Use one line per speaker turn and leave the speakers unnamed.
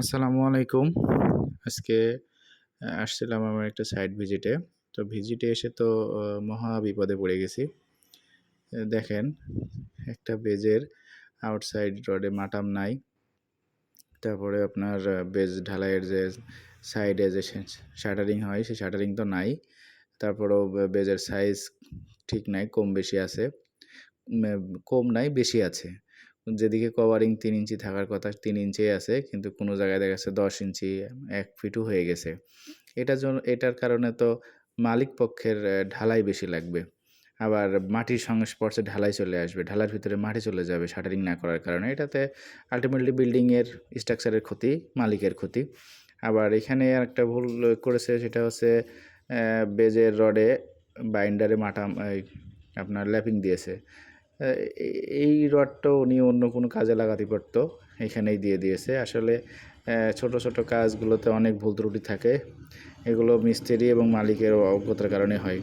আসসালামু আলাইকুম। আজকে আসছিলাম আমার একটা সাইট ভিজিটে তো ভিজিটে এসে তো মহা বিপদে পড়ে গেছি। দেখেন, একটা বেজের আউটসাইড রডে মাটাম নাই। তারপরে আপনার বেজ ঢালাইয়ের যে সাইডে যে শাটারিং হয় সেই শাটারিং তো নাই। তারপরেও বেজের সাইজ ঠিক নাই, কম বেশি আছে। কম নাই, বেশি আছে। যেদিকে কভারিং তিন ইঞ্চি থাকার কথা তিন ইঞ্চি আছে, কিন্তু কোনো জায়গায় দেখা যাচ্ছে দশ ইঞ্চি, এক ফিটও হয়ে গেছে। এটার জন্য এটার কারণে তো মালিক পক্ষের ঢালাই বেশি লাগবে। আবার মাটির সংস্পর্শে ঢালাই চলে আসবে, ঢালার ভিতরে মাটি চলে যাবে শাটারিং না করার কারণে। এটাতে আলটিমেটলি বিল্ডিংয়ের স্ট্রাকচারের ক্ষতি, মালিকের ক্ষতি। আবার এখানে আর একটা ভুল করেছে, সেটা হচ্ছে বেজের রডে বাইন্ডারে মাটা আপনার ল্যাপিং দিয়েছে। এই রডটাও উনি অন্য কোনো কাজে লাগাতে পারত, এখানেই দিয়ে দিয়েছে। আসলে ছোট ছোট কাজগুলোতে অনেক ভুল ত্রুটি থাকে। এগুলো মিস্ত্রি এবং মালিকের অজ্ঞতার কারণে হয়।